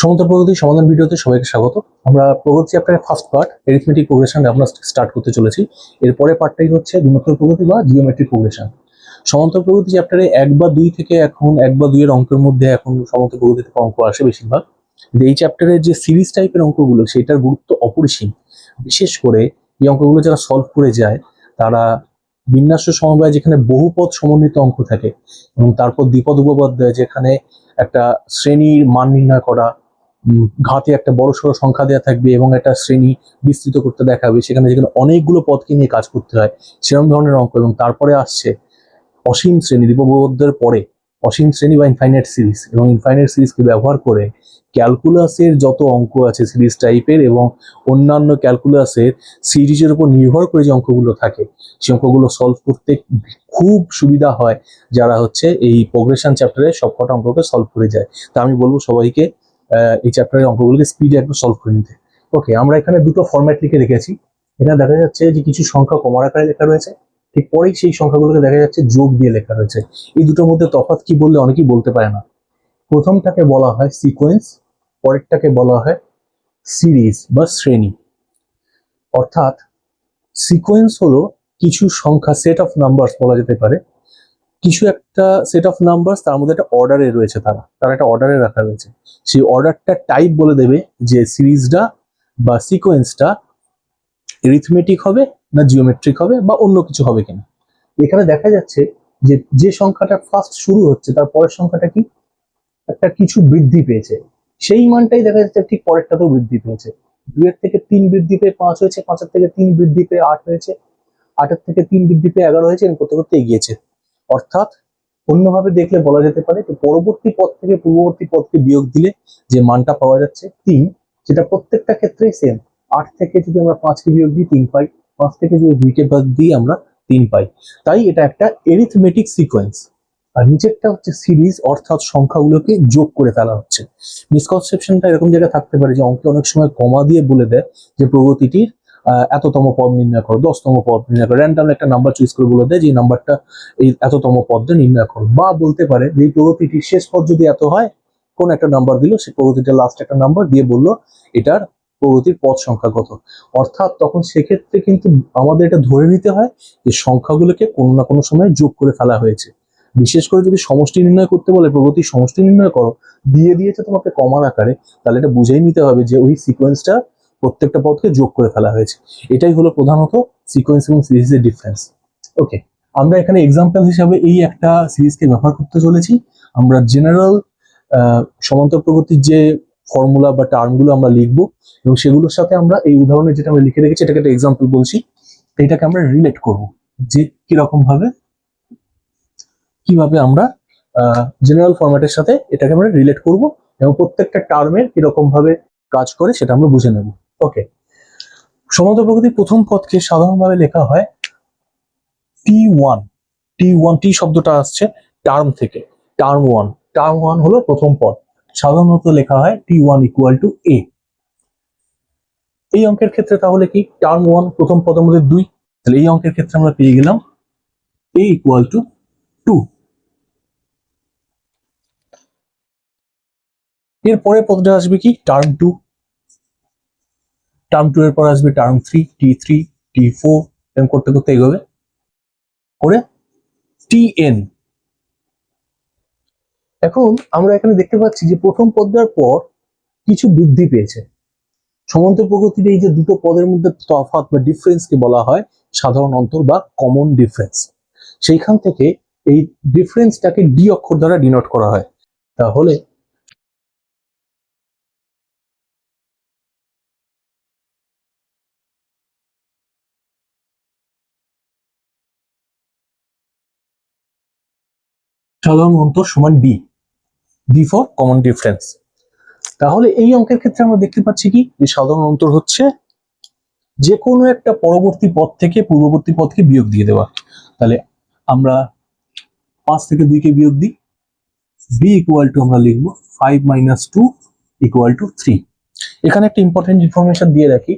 সমতল প্রগতি সমাধান ভিডিওতে সবাইকে স্বাগত। আমরা প্রগতি চ্যাপ্টারের ফার্স্ট পার্ট এরিথমেটিক প্রোগ্রেশন আমরা স্টার্ট করতে চলেছি। এরপরে পার্টটাই হচ্ছে গুণোত্তর প্রগতি বা জিওমেট্রিক প্রোগ্রেশন সমান্তর প্রগতি চ্যাপ্টারে এক বা দুই থেকে এখন, এক বা দুইয়ের অঙ্কের মধ্যে এখন সমান্তর থেকে অঙ্ক আসে বেশিরভাগ। এই চ্যাপ্টারের যে সিরিজ টাইপের অঙ্কগুলো, সেটার গুরুত্ব অপরিসীম। বিশেষ করে এই অঙ্কগুলো যারা সলভ করে যায়, তারা বিন্যাস সমবায় যেখানে বহুপদ সমন্বিত অঙ্ক থাকে এবং তারপর দ্বিপদ উপপদ যেখানে একটা শ্রেণির মান নির্ণয় করা ঘাতে একটা বড় সড়ো সংখ্যা দেওয়া থাকবে এবং একটা শ্রেণি বিস্তৃত করতে দেখাবে সেখানে যেখানে অনেকগুলো পদকে নিয়ে কাজ করতে হয়, সেরকম ধরনের অঙ্ক এবং তারপরে আসছে অসীম শ্রেণি দ্বিপদের পরে অসীম শ্রেণি বা ইনফাইনাইট সিরিজ এবং ইনফাইনাইট সিরিজকে ব্যবহার করে ক্যালকুলাসের যত অঙ্ক আছে সিরিজ টাইপের এবং অন্যান্য ক্যালকুলাসের সিরিজের উপর নির্ভর করে যে অঙ্কগুলো থাকে, সেই অঙ্কগুলো সলভ করতে খুব সুবিধা হয় যারা হচ্ছে এই প্রোগ্রেশন চ্যাপ্টারে সবকটা অঙ্ককে সলভ করে যায়। তা আমি বলব সবাইকে এই চ্যাপ্টারের অঙ্কগুলোকে স্পিডে একটু সলভ করে নিতে। ওকে আমরা এখানে দুটো ফরম্যাট লিখে রেখেছি। এখানে দেখা যাচ্ছে যে কিছু সংখ্যা কমার আকারে লেখা রয়েছে। ঠিক পরেই সেই সংখ্যাগুলোকে দেখা যাচ্ছে যোগ দিয়ে লেখা রয়েছে। এই দুটোর মধ্যে তফাৎ কি বললে অনেকেই বলতে পারে না। প্রথমটাকে বলা হয় সিকোয়েন্স পরেরটাকে বলা হয় সিরিজ বা শ্রেণি। অর্থাৎ সিকোয়েন্স হলো কিছু সংখ্যা সেট অফ নাম্বারস বলা যেতে পারে। কিছু একটা সেট অফ নাম্বার তার মধ্যে একটা অর্ডারে রয়েছে তারা। তারা একটা অর্ডারে রাখা রয়েছে। সেই অর্ডারটা টাইপ বলে দেবে যে সিরিজটা বা সিকোয়েন্সটা রিথমেটিক হবে না জিওমেট্রিক হবে বা অন্য কিছু হবে কিনা। এখানে দেখা যাচ্ছে যে যে সংখ্যাটা ফার্স্ট শুরু হচ্ছে তার পরের সংখ্যাটা কি? একটা কিছু বৃদ্ধি পেয়েছে। সেই মানটাই দেখা যাচ্ছে ঠিক পরেরটাতেও বৃদ্ধি পেয়েছে। দুইয়ের থেকে তিন বৃদ্ধি পেয়ে পাঁচ হয়েছে, পাঁচের থেকে তিন বৃদ্ধি পেয়ে আট হয়েছে, আটের থেকে তিন বৃদ্ধি পেয়ে এগারো হয়েছে এবং করতে করতে এগিয়েছে। অর্থাৎ অন্যভাবে দেখলে বলা যেতে পারে যে পরবর্তী পদ থেকে পূর্ববর্তী পদকে বিয়োগ দিলে যে মানটা পাওয়া যাচ্ছে তিন, যেটা প্রত্যেকটা ক্ষেত্রেই সেম আট থেকে যদি আমরা পাঁচকে বিয়োগ দিই, তিন পাই। পাঁচ থেকে যদি দুইকে বাদ দিই, আমরা তিন পাই। তাই এটা একটা এরিথমেটিক সিকোয়েন্স আর নিচেরটা হচ্ছে সিরিজ অর্থাৎ সংখ্যাগুলোকে যোগ করে ফেলা হচ্ছে। মিসকনসেপশনটা এরকম জায়গায় থাকতে পারে যে অঙ্কে অনেক সময় কমা দিয়ে বলে দেয় যে প্রগতিটির এততম পদ নির্ণয় করো, দশতম পদ নির্ণয় করো। র্যান্ডাম একটা নাম্বার চুজ করে বলে দেয় যে নাম্বারটা এই এততম পদটা নির্ণয় করো। বা বলতে পারে যে প্রগতিটির শেষ পদ যদি এত হয়, কোন একটা নাম্বার দিল, সে প্রগতিটা লাস্ট একটা নাম্বার দিয়ে বলল, এটার প্রগতির পদ সংখ্যা কত? অর্থাৎ তখন সেক্ষেত্রে কিন্তু আমাদের এটা ধরে নিতে হয় যে সংখ্যাগুলোকে কোনো না কোনো সময় যোগ করে ফেলা হয়েছে। বিশেষ করে যদি সমষ্টি নির্ণয় করতে বলে প্রগতির সমষ্টি নির্ণয় করো, দিয়ে দিয়েছে তোমাকে কমার আকারে, তাহলে এটা বুঝেই নিতে হবে যে ওই সিকোয়েন্সটা প্রত্যেকটা পদকে যোগ করে ফেলা হয়েছে। এটাই হলো প্রধানত সিকোয়েন্স এবং সিরিজের ডিফারেন্স ওকে আমরা এখানে এক্সাম্পল হিসাবে এই একটা সিরিজকে ব্যবহার করতে চলেছি। আমরা জেনারেল সমান্তর প্রগতির যে ফর্মুলা বা টার্মগুলো আমরা লিখব এবং সেগুলোর সাথে আমরা এই উদাহরণে যেটা আমরা লিখে রেখেছি, এটাকে একটা এক্সাম্পল বলছি। এটাকে আমরা রিলেট করব যে কীরকম ভাবে কীভাবে আমরা জেনারেল ফরম্যাটের সাথে এটাকে আমরা রিলেট করব এবং প্রত্যেকটা টার্মের কীরকম ভাবে কাজ করে সেটা আমরা বুঝে নেব। ওকে সমান্তর প্রগতির প্রথম পদকে সাধারণভাবে লেখা হয় T one T one T শব্দটা আসছে টার্ম থেকে। টার্ম ওয়ান টার্ম ওয়ান হলো প্রথম পদ। সাধারণত লেখা হয় T one equal to A এই অঙ্কের ক্ষেত্রে তাহলে কি? টার্ম ওয়ান প্রথম পদের মধ্যে দুই। তাহলে এই অঙ্কের ক্ষেত্রে আমরা পেয়ে গেলাম এ ইকুয়াল টু টু এর পরে পদটা আসবে কি? টার্ম টু টার্ম টু এর পর আসবে term three T three T four এরকম করতে করতে এগোবে। করে টি এন এখন আমরা এখানে দেখতে পাচ্ছি যে প্রথম পদটার পর কিছু বৃদ্ধি পেয়েছে। সমান্তর প্রগতির এই যে দুটো পদের মধ্যে তফাৎ বা ডিফারেন্সকে বলা হয়, সাধারণ অন্তর বা কমন ডিফারেন্স সেইখান থেকে এই ডিফারেন্সটাকে ডি অক্ষর দ্বারা ডিনোট করা হয়। তাহলে সাধারণ অন্তর সমান B D for common difference তাহলে এই অঙ্কের ক্ষেত্রে আমরা দেখতে পাচ্ছি কি? যে সাধারণ অন্তর হচ্ছে যে কোনো একটা পরবর্তী পদ থেকে পূর্ববর্তী পদকে বিয়োগ দিয়ে দেওয়া। তাহলে আমরা পাঁচ থেকে দুইকে বিয়োগ দিই। বি ইকুয়াল টু আমরা লিখব five minus two equal to three এখানে একটা ইম্পর্টেন্ট ইনফরমেশন দিয়ে রাখি।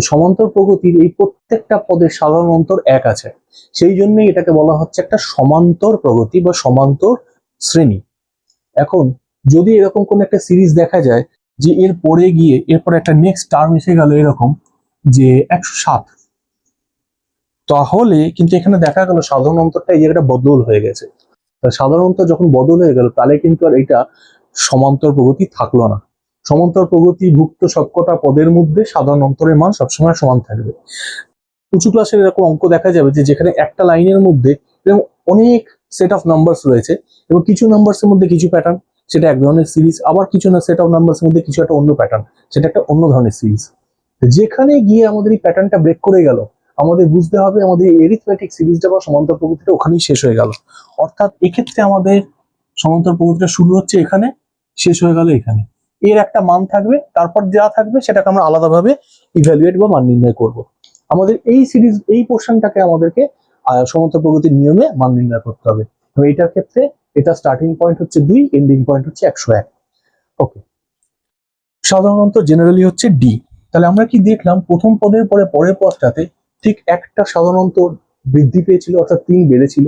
সমান্তর প্রগতির এই প্রত্যেকটা পদের সাধারণ অন্তর এক আছে। সেই জন্যই এটাকে বলা হচ্ছে একটা সমান্তর প্রগতি বা সমান্তর শ্রেণি। এখন যদি এরকম কোন একটা সিরিজ দেখা যায় যে এর পরে গিয়ে এরপরে একটা নেক্সট টার্ম এসে গেল এরকম যে একশো সাত, তাহলে কিন্তু এখানে দেখা গেল সাধারণ অন্তরটা এই জায়গাটা বদল হয়ে গেছে। সাধারণত যখন বদল হয়ে গেল, তাহলে কিন্তু আর এটা সমান্তর প্রগতি থাকল না। সমান্তর প্রগতি ভুক্ত সবকটা পদের মধ্যে সাধারণ অন্তরের মান সবসময় সমান থাকবে। উঁচু ক্লাসের এরকম অঙ্ক দেখা যাবে যে যেখানে একটা লাইনের মধ্যে এরকম অনেক সেট অফ নাম্বারস রয়েছে এবং কিছু নাম্বারসের মধ্যে কিছু প্যাটার্ন সেটা এক ধরনের সিরিজ আবার কিছু না সেট অফ নাম্বারসের মধ্যে কিছু একটা অন্য প্যাটার্ন সেটা একটা অন্য ধরনের সিরিজ যেখানে গিয়ে আমাদের এই প্যাটার্নটা ব্রেক করে গেল, আমাদের বুঝতে হবে আমাদের এরিথমেটিক সিরিজটা বা সমান্তর প্রগতিটা ওখানেই শেষ হয়ে গেল। অর্থাৎ এক্ষেত্রে আমাদের সমান্তর প্রগতিটা শুরু হচ্ছে এখানে, শেষ হয়ে গেল এখানে। এর একটা মান থাকবে, তারপর যা থাকবে সেটাকে আমরা আলাদাভাবে ইভ্যালুয়েট বা মান নির্ণয় করব। আমাদের এই সিরিজ এই পোর্শনটাকে আমাদেরকে সমান্তর প্রগতির নিয়মে মান নির্ণয় করতে হবে। এটার ক্ষেত্রে এটা স্টার্টিং পয়েন্ট হচ্ছে দুই এন্ডিং পয়েন্ট হচ্ছে একশো এক। ওকে সাধারণত জেনারেলি হচ্ছে ডি তাহলে আমরা কি দেখলাম, প্রথম পদের পরে পরের পদটাতে ঠিক একটা সাধারণত বৃদ্ধি পেয়েছিল, অর্থাৎ তিন বেড়েছিল।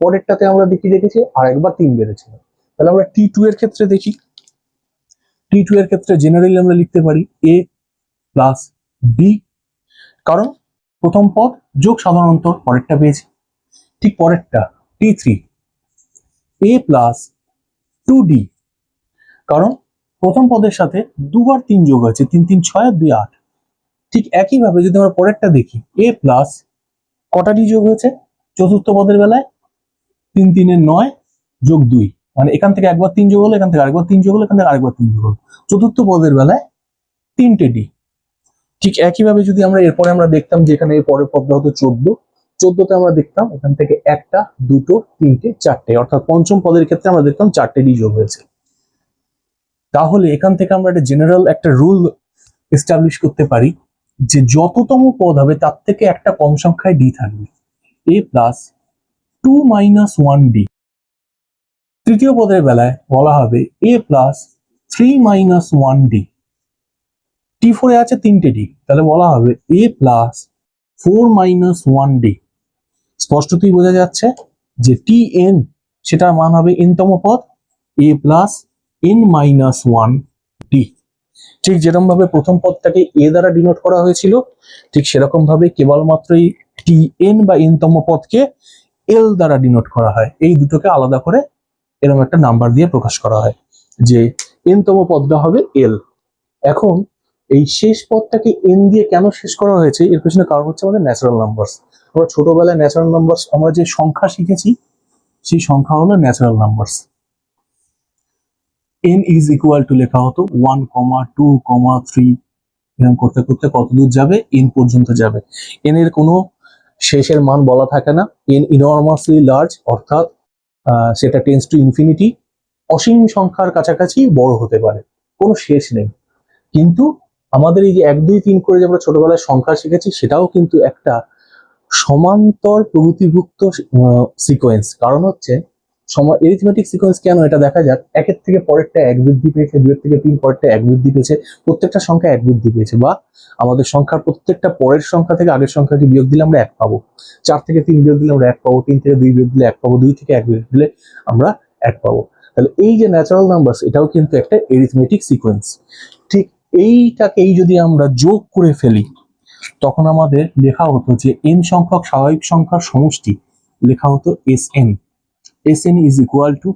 পরেরটাতে আমরা দেখি দেখেছি আর একবার তিন বেড়েছিল। তাহলে আমরা টি টু এর ক্ষেত্রে দেখি টি টু এর ক্ষেত্রে জেনারেলি আমরা লিখতে পারি এ প্লাস বি কারণ প্রথম পদ যোগ সাধারণত পরেরটা পেয়েছি। ঠিক পরেরটা T three A plus two D কারণ প্রথম পদের সাথে দুবার তিন যোগ আছে তিন তিন, ছয়, দুই, আট। ঠিক একইভাবে যদি আমরা পরেরটা দেখি এ প্লাস কটা ডি যোগ হয়েছে? চতুর্থ পদের বেলায় তিন তিনের নয় যোগ দুই। মানে এখান থেকে একবার তিন যোগ হলো, এখান থেকে আরেকবার তিন যোগ হলো, এখান থেকে আরেকবার তিন যোগ হলো। চতুর্থ পদের বেলায় তিনটে ডি ঠিক একইভাবে যদি আমরা এরপরে আমরা দেখতাম যে এখানে পরের পদটা হতো চোদ্দ, চোদ্দতে আমরা দেখতাম এখান থেকে একটা, দুটো, তিনটে, চারটে, অর্থাৎ পঞ্চম পদের ক্ষেত্রে আমরা দেখতাম চারটে ডি যোগ হয়েছে। তাহলে এখান থেকে আমরা একটা জেনারেল একটা রুল এস্টাবলিশ করতে পারি যে যততম পদ হবে তার থেকে একটা কম সংখ্যায় ডি থাকবে। A plus two minus one D তৃতীয় পদের বেলায় বলা হবে A plus three minus one D T ফোরে আছে তিনটে ডি তাহলে বলা হবে A plus four minus one D স্পষ্টতই বোঝা যাচ্ছে যে টি এন সেটার মান হবে এনতম পদ A plus N minus one D ঠিক যেরকম ভাবে প্রথম পদটাকে এ দ্বারা ডিনোট করা হয়েছিল, ঠিক সেরকম ভাবে কেবলমাত্রই টি এন বা এনতম পদকে এল দ্বারা ডিনোট করা হয়। এই দুটোকে আলাদা করে এরকম একটা নাম্বার দিয়ে প্রকাশ করা হয় যে এনতম পদটা হবে এল এখন এই শেষ পদটাকে এন দিয়ে কেন শেষ করা হয়েছে? এর পেছনে কারণ হচ্ছে আমাদের ন্যাচারাল নাম্বারস আমরা ছোটবেলায় ন্যাচারাল নাম্বারস আমরা যে সংখ্যা শিখেছি, সেই সংখ্যা হলো natural numbers N is equal to লেখা হতো one comma two comma three এরকম করতে করতে কত দূর যাবে? এন পর্যন্ত যাবে। এন এর কোনো শেষের মান বলা থাকে না। এন ইনর্মাসলি লার্জ অর্থাৎ সেটা টেন্স টু ইনফিনিটি অসীম সংখ্যার কাছাকাছি বড় হতে পারে, কোনো শেষ নেই। কিন্তু আমাদের এই যে এক, দুই, তিন করে যে আমরা ছোটবেলায় সংখ্যা শিখেছি, সেটাও কিন্তু একটা সমান্তর প্রগতিভুক্ত সিকোয়েন্স কারণ হচ্ছে সময় এরিথমেটিক সিকোয়েন্স কেন এটা দেখা যাক? একের থেকে পরেরটা এক বৃদ্ধি পেয়েছে দুয়ের থেকে তিন পরেরটা এক বৃদ্ধি পেয়েছে, প্রত্যেকটা সংখ্যা এক বৃদ্ধি পেয়েছে বা আমাদের সংখ্যার প্রত্যেকটা পরের সংখ্যা থেকে আগের সংখ্যাকে বিয়োগ দিলে আমরা এক পাবো। চার থেকে তিন বিয়োগ দিলে আমরা এক পাবো, তিন থেকে দুই বিয়োগ দিলে এক পাবো, দুই থেকে এক বিয়োগ দিলে আমরা এক পাবো। তাহলে এই যে ন্যাচারাল নাম্বারস এটাও কিন্তু একটা এরিথমেটিক সিকোয়েন্স ঠিক এইটাকেই যদি আমরা যোগ করে ফেলি, তখন আমাদের লেখা হতো যে এন সংখ্যক স্বাভাবিক সংখ্যার সমষ্টি, লেখা হতো S N N is equal to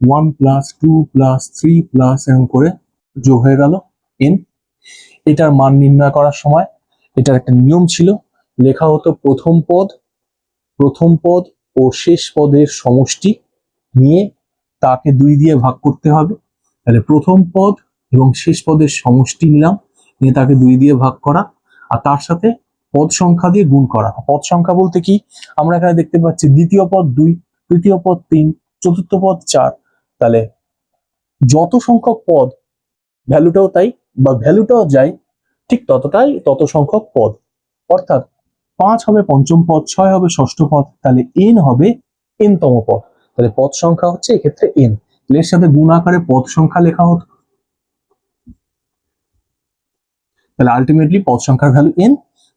one plus two plus three plus এরকম করে যোগ হয়ে গেল এন এটার মান নির্ণয় করার সময় এটার একটা নিয়ম ছিল। লেখা হতো প্রথম পদ প্রথম পদ ও শেষ পদের সমষ্টি নিয়ে তাকে দুই দিয়ে ভাগ করতে হবে। তাহলে প্রথম পদ এবং শেষ পদের সমষ্টি নিলাম, নিয়ে তাকে দুই দিয়ে ভাগ করা। আর তার সাথে পদ সংখ্যা দিয়ে গুণ করা। পদ সংখ্যা বলতে কি? আমরা এখানে দেখতে পাচ্ছি দ্বিতীয় পদ দুই তৃতীয় পদ তিন, চতুর্থ পদ চার। তাহলে যত সংখ্যক পদ, ভ্যালুটাও তাই, বা ভ্যালুটাও যায় ঠিক ততটাই তত সংখ্যক পদ। অর্থাৎ পাঁচ হবে পঞ্চম পদ, ছয় হবে ষষ্ঠ পদ, তাহলে এন হবে এনতম পদ। তাহলে পদ সংখ্যা হচ্ছে এক্ষেত্রে এন এর সাথে গুণ আকারে পদ সংখ্যা লেখা হতো। তাহলে আলটিমেটলি পদ সংখ্যার ভ্যালু এন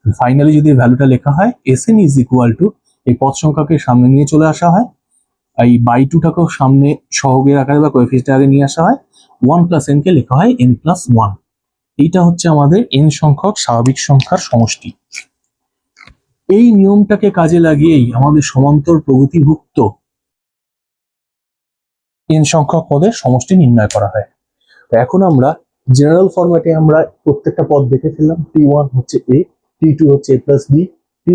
ফাইনালি যদি ভ্যালুটা লেখা হয় S N is equal to এই পদ সংখ্যাকে সামনে নিয়ে চলে আসা হয়। এই বাই টুটাকেও সামনে সহগের আকারে বা কোএফিসিয়েন্টের আগে নিয়ে আসা হয়। ওয়ান প্লাস এন কে লেখা হয় এন প্লাস ওয়ান। এইটা হচ্ছে আমাদের এন সংখ্যক স্বাভাবিক সংখ্যার সমষ্টি। এই নিয়মটাকে কাজে লাগিয়েই আমাদের সমান্তর প্রগতিভুক্ত এন সংখ্যক পদের সমষ্টি নির্ণয় করা হয়। তো এখন আমরা জেনারেল ফরম্যাটে আমরা প্রত্যেকটা পদ দেখে ফেললাম। টি ওয়ান হচ্ছে এ টি টু হচ্ছে এ প্লাস বি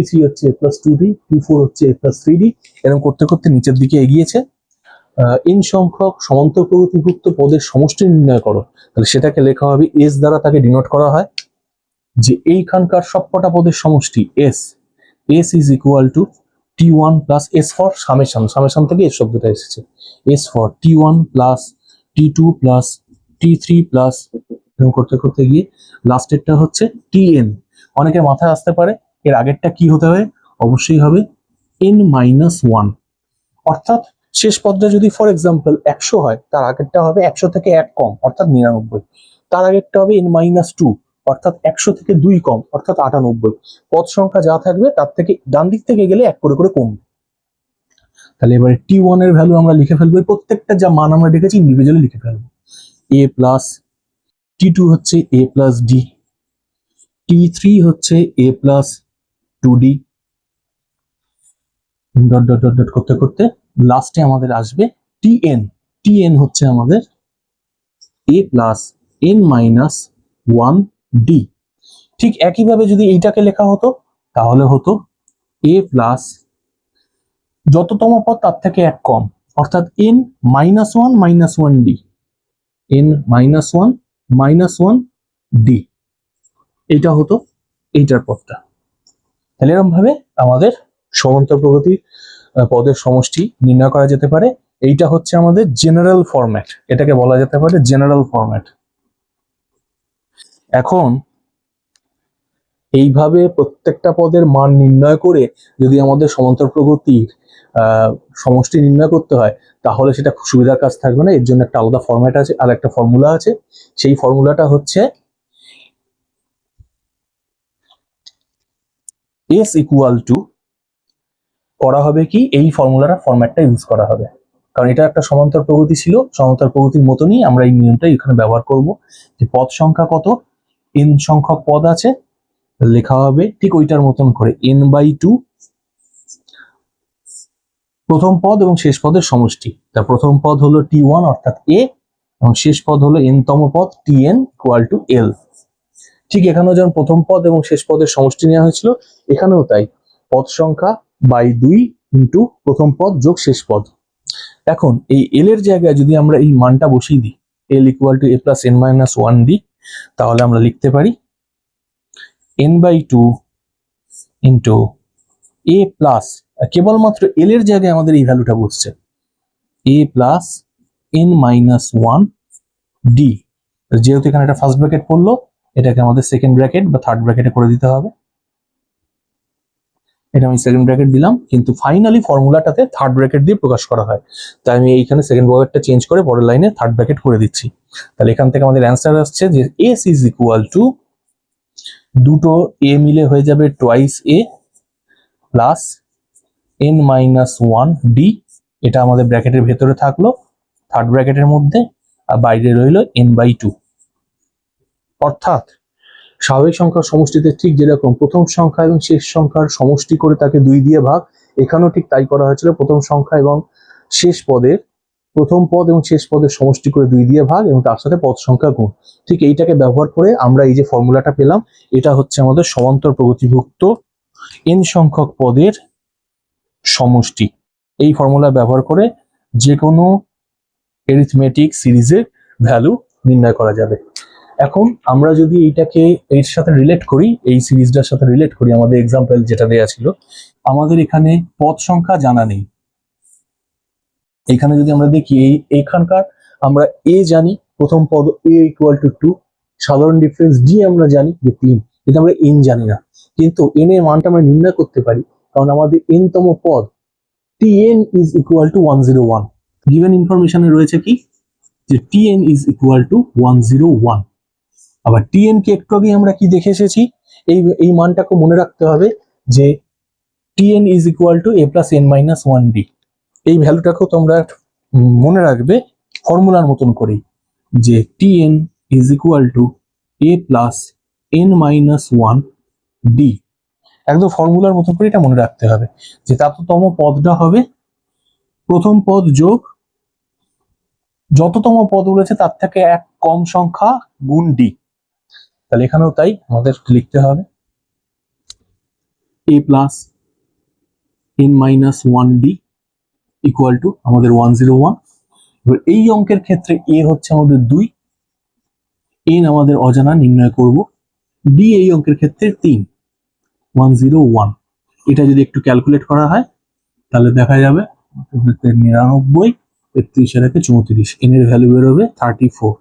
থ্রি হচ্ছে A plus two D T four হচ্ছে এ প্লাস থ্রি ডি এরকম করতে করতে নিচের দিকে এগিয়েছে। ইন সংখ্যক সমান্তর প্রগতিভুক্ত পদের সমষ্টি নির্ণয় করো। তাহলে সেটাকে লেখা হবে এস দ্বারা তাকে ডিনোট করা হয়। যে এইখানকার সবকটা পদের সমষ্টি S S is equal to T one plus S for summation. Summation থেকে এস শব্দটা এসেছে। S for T one plus T two plus T three plus করতে করতে গিয়ে লাস্টেরটা হচ্ছে টি এন অনেকের মাথায় আসতে পারে এর আগেরটা কি হতে হবে? অবশ্যই হবে এন মাইনাস ওয়ান অর্থাৎ শেষ পদটা যদি ফর এক্সাম্পল একশো হয়, তার আগেরটা হবে একশো থেকে এক কম, অর্থাৎ নিরানব্বই। তার আগেরটা হবে এন মাইনাস টু অর্থাৎ একশো থেকে দুই কম, অর্থাৎ আটানব্বই। পদ সংখ্যা যা থাকবে, তার থেকে ডান দিক থেকে গেলে এক করে করে কমবে। তাহলে এবারে টি ওয়ানের ভ্যালু আমরা লিখে ফেলব প্রত্যেকটা যা মান আমরা লিখেছি ইন্ডিভিজুয়ালি লিখে ফেলব। এ প্লাস টি টু হচ্ছে A plus D T three হচ্ছে A plus two dot dot dot dot করতে করতে লাস্টে আমাদের আসবে টি এন টি এন হচ্ছে আমাদের A plus N minus one D ঠিক একইভাবে যদি এইটাকে লেখা হতো, তাহলে হতো এ প্লাস যততম পদ তার থেকে এক কম। অর্থাৎ N minus one minus one D N minus one minus one D এইটা হতো এইটার পদটা। তাহলে এরকম ভাবে আমাদের সমান্তর প্রগতি পদের সমষ্টি নির্ণয় করা যেতে পারে। এইটা হচ্ছে আমাদের জেনারেল ফরম্যাট এটাকে বলা যেতে পারে জেনারেল ফরম্যাট এখন এইভাবে প্রত্যেকটা পদের মান নির্ণয় করে যদি আমাদের সমান্তর প্রগতির সমষ্টি নির্ণয় করতে হয়, তাহলে সেটা সুবিধার কাজ থাকবে না। এর জন্য একটা আলাদা ফর্ম্যাট আছে আর একটা ফর্মুলা আছে। সেই ফর্মুলাটা হচ্ছে এস ইকুয়াল টু করা হবে কি? এই ফর্মুলাটা ফরম্যাটটা ইউজ করা হবে। কারণ এটা একটা সমান্তর প্রগতি ছিল। সমান্তর প্রগতির মতনই আমরা এই নিয়মটা এখানে ব্যবহার করব যে পদ সংখ্যা কত? এন সংখ্যক পদ আছে। লেখা হবে ঠিক ওইটার মতন করে এন বাই টু প্রথম পদ এবং শেষ পদের সমষ্টি। তার প্রথম পদ হলো টি ওয়ান অর্থাৎ এ এবং শেষ পদ হলো এন তম পদ T N equal to L ঠিক এখানেও যেমন প্রথম পদ এবং শেষ পদের সমষ্টি নেওয়া হয়েছিল, এখানেও তাই। পদ সংখ্যা বাই দুই ইন্টু প্রথম পদ যোগ শেষ পদ। এখন এই এল এর জায়গায় যদি আমরা এই মানটা বসিয়ে দিই L equal to A plus N minus one D তাহলে আমরা লিখতে পারি N by two into A plus কেবলমাত্র এল এর জায়গায় আমাদের এই ভ্যালুটা বসছে। A plus N minus one D যেহেতু এখানে একটা ফার্স্ট ব্র্যাকেট পড়ল এটাকে আমাদের সেকেন্ড ব্র্যাকেট বা থার্ড ব্র্যাকেটে করে দিতে হবে। এটা আমি সেকেন্ড ব্র্যাকেট দিলাম, কিন্তু ফাইনালি ফর্মুলাটাতে থার্ড ব্র্যাকেট দিয়ে প্রকাশ করা হয়। তাই আমি এইখানে সেকেন্ড ব্র্যাকেটটা চেঞ্জ করে পরের লাইনে থার্ড ব্র্যাকেট করে দিচ্ছি। তাহলে এখান থেকে আমাদের অ্যান্সার আসছে যে এস ইজ ইকুয়াল টু দুটো এ মিলে হয়ে যাবে twice A plus N minus one D এটা আমাদের ব্র্যাকেটের ভেতরে থাকল থার্ড ব্র্যাকেটের মধ্যে, আর বাইরে রইল এন বাই টু অর্থাৎ স্বাভাবিক সংখ্যার সমষ্টিতে ঠিক যেরকম প্রথম সংখ্যা এবং শেষ সংখ্যার সমষ্টি করে তাকে দুই দিয়ে ভাগ, এখানেও ঠিক তাই করা হয়েছিল প্রথম সংখ্যা এবং শেষ পদের, প্রথম পদ এবং শেষ পদের সমষ্টি করে দুই দিয়ে ভাগ এবং তার সাথে পদ সংখ্যা গুণ। ঠিক এইটাকে ব্যবহার করে আমরা এই যে ফর্মুলাটা পেলাম, এটা হচ্ছে আমাদের সমান্তর প্রগতিভুক্ত এন সংখ্যক পদের সমষ্টি। এই ফর্মুলা ব্যবহার করে যে কোনো এরিথমেটিক সিরিজের ভ্যালু নির্ণয় করা যাবে। এখন আমরা যদি এইটাকে, এর সাথে রিলেট করি, এই সিরিজটার সাথে রিলেট করি, আমাদের এক্সাম্পল যেটা দেয়া ছিল, আমাদের এখানে পদ সংখ্যা জানা নেই। এখানে যদি আমরা দেখি, এই, এখানকার আমরা এ জানি, প্রথম পদ এ ইকুয়াল টু টু সাধারণ ডিফারেন্স ডি আমরা জানি যে তিন, কিন্তু আমরা এন জানি না। কিন্তু এন এর মানটা আমরা নির্ণয় করতে পারি, কারণ আমাদের এন তম পদ টি N is equal to one zero one given ইনফরমেশনে রয়েছে কি? যে T N is equal to one zero one আবার টিএন কে একটু আগে আমরা কি দেখে এসেছি? এই এই মানটাকে মনে রাখতে হবে যে TN is equal to A plus N minus one D এই ভ্যালুটাকেও তোমরা মনে রাখবে, ফর্মুলার মতন করেই, যে T N is equal to A plus N minus one D একদম ফর্মুলার মতন করে এটা মনে রাখতে হবে, যে তাততম পদটা হবে, প্রথম পদ যোগ, যততম পদ রয়েছে তার থেকে এক কম সংখ্যা গুণ ডি তাহলে এখানেও তাই আমাদের লিখতে হবে। A plus N minus one D equal to আমাদের ওয়ান জিরো ওয়ান এই অঙ্কের ক্ষেত্রে এ হচ্ছে আমাদের দুই। এন আমাদের অজানা নির্ণয় করব। ডি এই অঙ্কের ক্ষেত্রে তিন। ওয়ান জিরো ওয়ান এটা যদি একটু ক্যালকুলেট করা হয়, তাহলে দেখা যাবে নিরানব্বই তেত্রিশের একে চৌত্রিশ। এন এর ভ্যালু বেরোবে থার্টি ফোর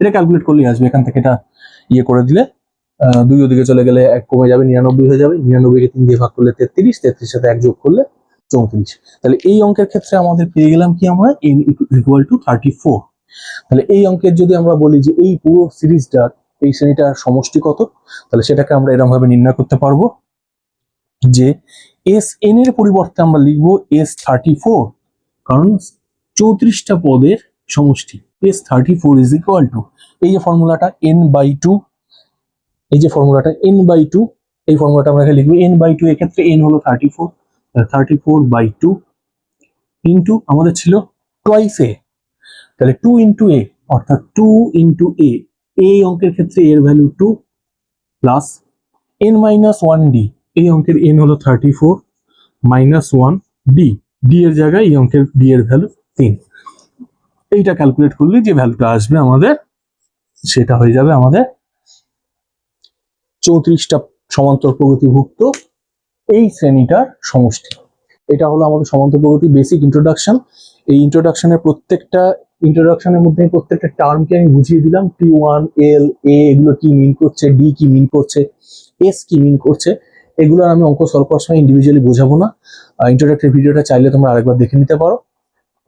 এটা ক্যালকুলেট করলেই আসবে। এখান থেকে এটা ইয়ে করে দিলে দুই ওদিকে চলে গেলে এক কমে যাবে, নিরানব্বই হয়ে যাবে। নিরানব্বইকে তিন দিয়ে ভাগ করলে তেত্রিশ তেত্রিশ সাথে এক যোগ করলে চৌত্রিশ। তাহলে এই অঙ্কের ক্ষেত্রে আমাদের পেয়ে গেলাম কি আমরা? N equal to thirty four তাহলে এই অঙ্কের যদি আমরা বলি যে এই পুরো সিরিজটার এই শ্রেণীটার সমষ্টি কত তাহলে সেটাকে আমরা এরকম ভাবে নির্ণয় করতে পারব যে এস এন এর পরিবর্তে আমরা লিখব এস থার্টি ফোর কারণ চৌত্রিশটা পদের সমষ্টি। S thirty four is equal to এই যে ফর্মুলাটা এন বাই টু এই যে ফর্মুলাটা এন বাই টু এই ফর্মুলাটা আমরা লিখব এন বাই টু এক্ষেত্রে এন হলো thirty four thirty four by two into আমাদের ছিল টোয়াইস এ তাহলে টু ইন্টু এ অর্থাৎ টু ইন্টু এ এই অঙ্কের ক্ষেত্রে এর value two plus N minus one D এই অঙ্কের এন হলো thirty four minus one D D এর জায়গায় এই অঙ্কের ডি এর ভ্যালু তিন। এইটা ক্যালকুলেট করলে যে ভ্যালুটা আসবে আমাদের, সেটা হয়ে যাবে আমাদের চৌত্রিশটা সমান্তর প্রগতিভুক্ত এই শ্রেণীটার সমষ্টি। এটা হলো আমাদের সমান্তর প্রগতি বেসিক ইন্ট্রোডাকশন এই ইন্ট্রোডাকশনের প্রত্যেকটা ইন্ট্রোডাকশনের মধ্যে প্রত্যেকটা টার্মকে আমি বুঝিয়ে দিলাম। টি ওয়ান এল এ এগুলো কি মিন করছে? ডি কি মিন করছে? এস কি মিন করছে? এগুলো আমি অঙ্ক সলভ সময় ইন্ডিভিজুয়ালি বোঝাবো না। ইন্ট্রোডাক্টরি ভিডিওটা চাইলে তোমরা আরেকবার দেখে নিতে পারো।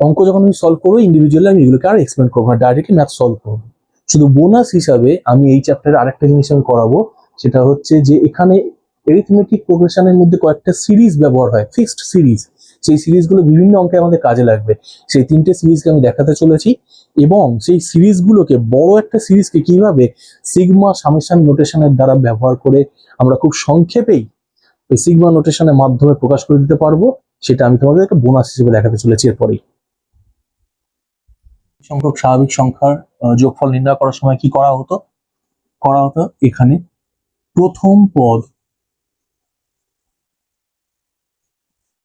অঙ্ক যখন আমি সলভ করব ইন্ডিভিজুয়ালি আমি এগুলোকে আর এক্সপ্লেন করব না ডাইরেক্টলি ম্যাথ সলভ করব। শুধু বোনাস হিসাবে আমি এই চ্যাপ্টারে আরেকটা জিনিস আমি করাবো, সেটা হচ্ছে যে এখানে এরিথমেটিক প্রোগ্রেশনের মধ্যে কয়েকটা সিরিজ ব্যবহার হয় ফিক্সড সিরিজ সেই সিরিজগুলো বিভিন্ন অঙ্কে আমাদের কাজে লাগবে। সেই তিনটে সিরিজকে আমি দেখাতে চলেছি এবং সেই সিরিজগুলোকে বড় একটা সিরিজকে কীভাবে সিগমা সামেশন নোটেশনের দ্বারা ব্যবহার করে আমরা খুব সংক্ষেপেই সিগমা নোটেশনের মাধ্যমে প্রকাশ করে দিতে পারব, সেটা আমি তোমাদেরকে বোনাস হিসেবে দেখাতে চলেছি এরপরেই। সংখ্যক স্বাভাবিক সংখ্যার যোগফল নির্ণয় করার সময় কি করা হতো? করা হতো এখানে প্রথম পদ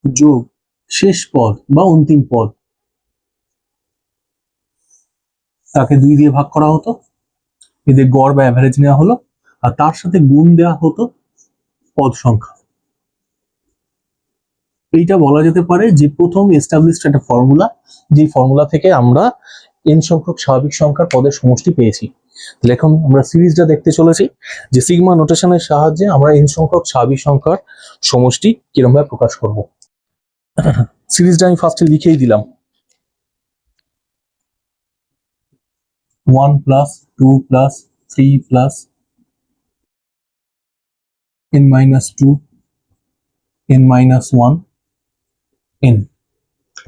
যোগ শেষ পদ বা অন্তিম পদ। তাকে দুই দিয়ে ভাগ করা হতো। এদের গড় বা অ্যাভারেজ নেওয়া হলো। আর তার সাথে গুণ দেওয়া হতো পদ সংখ্যা। এইটা বলা যেতে পারে যে প্রথম এস্টাবলিশড একটা ফর্মুলা যে ফর্মুলা থেকে আমরা এন সংখ্যক স্বাভাবিক সংখ্যার পদের সমষ্টি পেয়েছি। তাহলে এখন আমরা সিরিজটা দেখতে চলেছি যে সিগমা নোটেশনের সাহায্যে আমরা এন সংখ্যক স্বাভাবিক সংখ্যার সমষ্টি কিরমভাবে প্রকাশ করব। সিরিজটা আমি ফার্স্টে লিখেই দিলাম। One plus two plus three plus N minus two N minus one N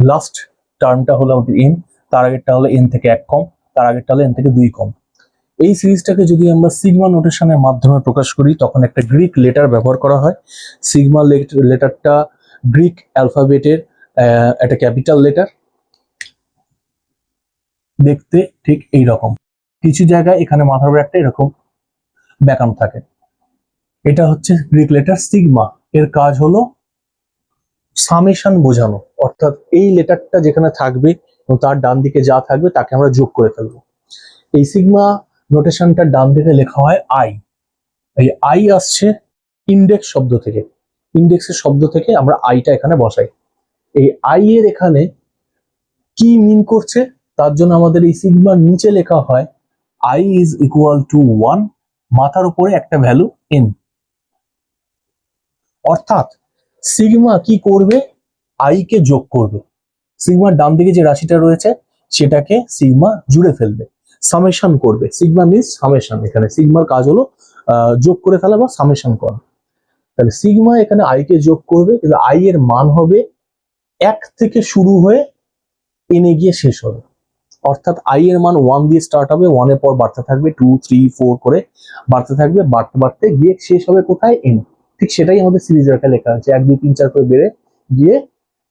last টার্মটা হলো আমাদের এন তার আগেরটা হলো এন থেকে এক কম, তার আগেরটা হলো এন থেকে দুই কম। এই সিরিজটাকে যদি আমরা সিগমা নোটেশনের মাধ্যমে প্রকাশ করি, তখন একটা গ্রিক লেটার ব্যবহার করা হয়। সিগমা লেটারটা গ্রিক অ্যালফাবেটের একটা ক্যাপিটাল লেটার দেখতে ঠিক এই রকম কিছু জায়গায় এখানে মাথার উপর একটা এরকম ব্যাকাম থাকে। এটা হচ্ছে গ্রিক লেটার সিগমা এর কাজ হলো সামেশন বোঝানো, অর্থাৎ এই লেটারটা যেখানে থাকবে এবং তার ডান দিকে যা থাকবে তাকে আমরা যোগ করে ফেলব। এই সিগমা নোটেশনটা ডান দিকে লেখা হয় আই এই আই আসছে ইন্ডেক্স শব্দ থেকে। ইন্ডেক্সের শব্দ থেকে আমরা আইটা এখানে বসাই। এই আই এর এখানে কি মিন করছে? তার জন্য আমাদের এই সিগমার নিচে লেখা হয় I is equal to one মাথার উপরে একটা ভ্যালু এন অর্থাৎ সিগমা কি করবে? আই কে যোগ করবে। সিগমার ডান দিকে যে রাশিটা রয়েছে, সেটাকে সিগমা জুড়ে ফেলবে। সামেশন করবে। Sigma means summation. এখানে সিগমার কাজ হলো যোগ করে ফেলা বা সামেশন করা। তাহলে সিগমা এখানে আই কে যোগ করবে, কিন্তু আই এর মান হবে এক থেকে শুরু হয়ে এনে গিয়ে শেষ হবে। অর্থাৎ আই এর মান ওয়ান দিয়ে স্টার্ট হবে ওয়ানের পর বাড়তে থাকবে টু থ্রি ফোর করে বাড়তে থাকবে, বাড়তে বাড়তে গিয়ে শেষ হবে কোথায়? এন ঠিক সেটাই আমাদের সিরিজের একটা লেখা আছে, এক, দুই, তিন, চার করে বেড়ে গিয়ে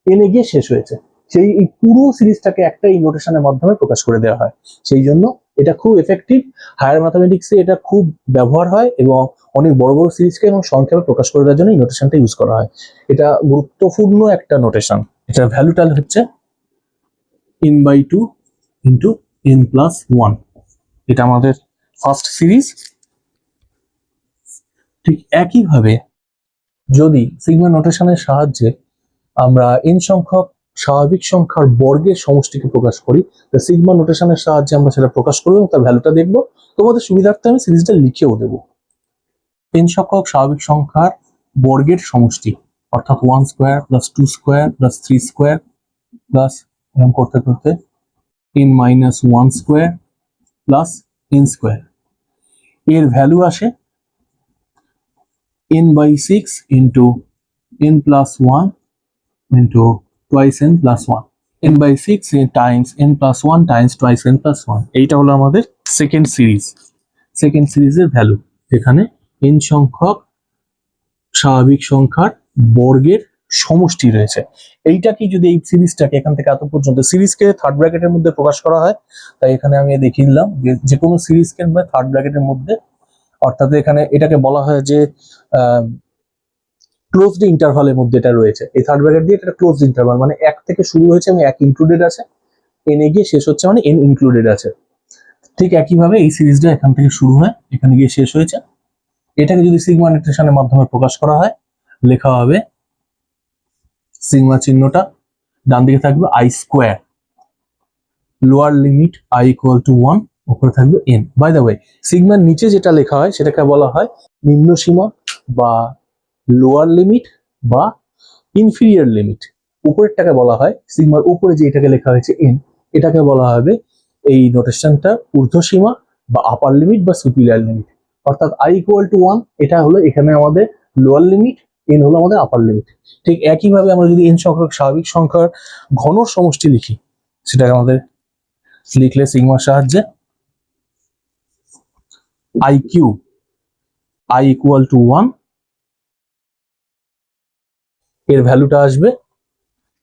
এনে গিয়ে শেষ হয়েছে। সেই, এই পুরো সিরিজটাকে একটা এই মাধ্যমে প্রকাশ করে দেওয়া হয়। সেই জন্য এটা খুব এফেক্টিভ হায়ার ম্যাথামেটিক্সে এটা খুব ব্যবহার হয় এবং অনেক বড় বড় সিরিজকে এবং সংক্ষেপে প্রকাশ করে দেওয়ার জন্য এই নোটেশনটা ইউজ করা হয়। এটা গুরুত্বপূর্ণ একটা নোটেশন এটার ভ্যালুটা হচ্ছে N by two into N plus one এটা আমাদের ফার্স্ট সিরিজ ঠিক একইভাবে যদি সিগমা নোটেশনের সাহায্যে আমরা এন সংখ্যক স্বাভাবিক সংখ্যার বর্গের সমষ্টিকে প্রকাশ করি, তো সিগমা নোটেশনের সাহায্যে আমরা সেটা প্রকাশ করব তার ভ্যালুটা দেখব। তোমাদের সুবিধার্থে আমি সিরিজটা লিখেও দেবো। এন সংখ্যক স্বাভাবিক সংখ্যার বর্গের সমষ্টি, অর্থাৎ one square plus two square plus three square plus এরকম করতে করতে N minus one square plus N square এর ভ্যালু আসে N by six into N plus one into twice n plus 1 n by 6 times n plus 1 times twice n plus 1 এইটা হলো আমাদের second series second সিরিজের value যেখানে n সংখ্যক স্বাভাবিক সংখ্যার বর্গের সমষ্টি রয়েছে। এইটাকে যদি এই সিরিজটাকে এখান থেকে এত পর্যন্ত সিরিজকে থার্ড ব্র্যাকেটের মধ্যে প্রকাশ করা হয়, তাই এখানে আমি দেখিয়ে দিলাম যে কোনো সিরিজকে থার্ড ব্র্যাকেটের মধ্যে অর্থাৎ এখানে এটাকে বলা হয় যে ক্লোজড ইন্টারভালের মধ্যে এটা রয়েছে। এই থার্ড ব্র্যাকেট দিয়ে এটা ক্লোজড ইন্টারভাল মানে এক থেকে শুরু হয়েছে এবং এক ইনক্লুডেড আছে। এন এ গিয়ে শেষ হচ্ছে মানে এন ইনক্লুডেড আছে। ঠিক একইভাবে এই সিরিজটা এখান থেকে শুরু হয়, এখানে গিয়ে শেষ হয়েছে। এটাকে যদি সিগমা নোটেশনের মাধ্যমে প্রকাশ করা হয়, লেখা হবে সিগমা চিহ্নটা, ডান দিকে থাকবে I square lower limit I equal to one উপরে থাকবে এন বাই দ্য ওয়ে সিগমার নিচে যেটা লেখা হয়, সেটাকে বলা হয় নিম্ন সীমা বা লোয়ার লিমিট বা ইনফিরিয়ার লিমিট উপরেরটাকে বলা হয়, সিগমার উপরে যে এটাকে লেখা হয়েছে এন এটাকে বলা হবে এই নোটেশনটা ঊর্ধ্বসীমা বা আপার লিমিট বা সুপিরিয়ার লিমিট অর্থাৎ আই ইকুয়াল টু ওয়ান এটা হলো এখানে আমাদের লোয়ার লিমিট এন হলো আমাদের আপার লিমিট ঠিক একইভাবে আমরা যদি এন সংখ্যক, স্বাভাবিক সংখ্যার ঘন সমষ্টি লিখি, সেটাকে আমাদের লিখলে সিগমার সাহায্যে I Q I equal to ওয়ানের ভ্যালুটা আসবে।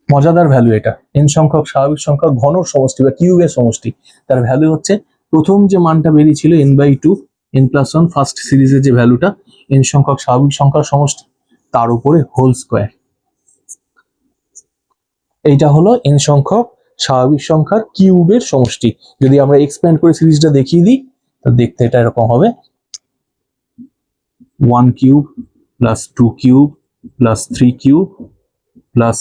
মজাদার ভ্যালু এটা। এন সংখ্যক, স্বাভাবিক সংখ্যক, ঘন সমষ্টি বা কিউবের সমষ্টি। তার ভ্যালু হচ্ছে, প্রথম যে মানটা বেরিয়েছিল N by two N plus one first সিরিজের যে ভ্যালুটা এন সংখ্যক, স্বাভাবিক সংখ্যার সমষ্টি, তার উপরে হোল স্কোয়ার এইটা হলো এন সংখ্যক, স্বাভাবিক সংখ্যার কিউবের সমষ্টি। যদি আমরা এক্সপ্যান্ড করে সিরিজটা দেখিয়ে দিই তো দেখতে এটা এরকম হবে। One cube plus two cube plus three cube plus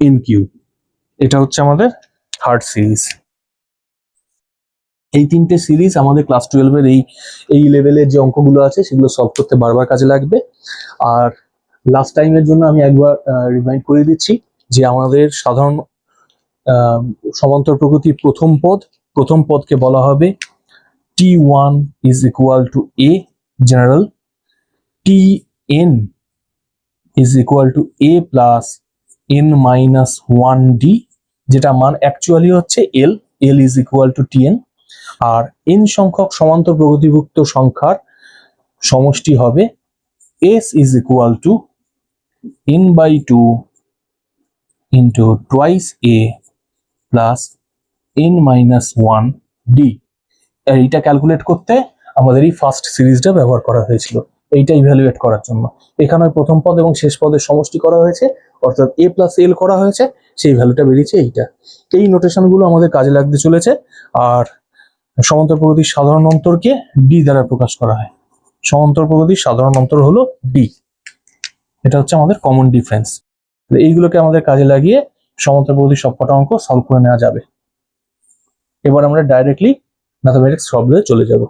N cube এটা হচ্ছে আমাদের থার্ড সিরিজ এই তিনটে সিরিজ আমাদের ক্লাস টুয়েলভের এই এই লেভেলের যে অঙ্কগুলো আছে, সেগুলো সলভ করতে বারবার কাজে লাগবে। আর লাস্ট টাইমের জন্য আমি একবার রিমাইন্ড করে দিচ্ছি যে আমাদের সাধারণ সমান্তর প্রকৃতির প্রথম পদ। প্রথম পদকে বলা হবে T one is equal to A general T N is equal to A plus N minus one D যেটা মান অ্যাকচুয়ালি হচ্ছে L L is equal to T N R N সংখ্যক সমান্তর প্রগতিভুক্ত সংখ্যার সমষ্টি হবে S is equal to N by two into twice A plus N minus one D এইটা ক্যালকুলেট করতে আমাদের এই ফার্স্ট সিরিজটা ব্যবহার করা হয়েছিল। এইটা ইভ্যালুয়েট করার জন্য। এখানে প্রথম পদ এবং শেষ পদের সমষ্টি করা হয়েছে, অর্থাৎ এ প্লাস এল করা হয়েছে, সেই ভ্যালুটা বেরিয়েছে এইটা। এই নোটেশনগুলো আমাদের কাজে লাগতে চলেছে। আর সমান্তর প্রগতির সাধারণ অন্তরকে ডি দ্বারা প্রকাশ করা হয়। সমান্তর প্রগতির সাধারণ অন্তর হলো ডি এটা হচ্ছে আমাদের কমন ডিফারেন্স এইগুলোকে আমাদের কাজে লাগিয়ে সমান্তর সব সবকটা অঙ্ক সলভ করে নেওয়া যাবে। এবার আমরা ডাইরেক্টলি ম্যাথামেটিক্স প্রবলেমে চলে যাব।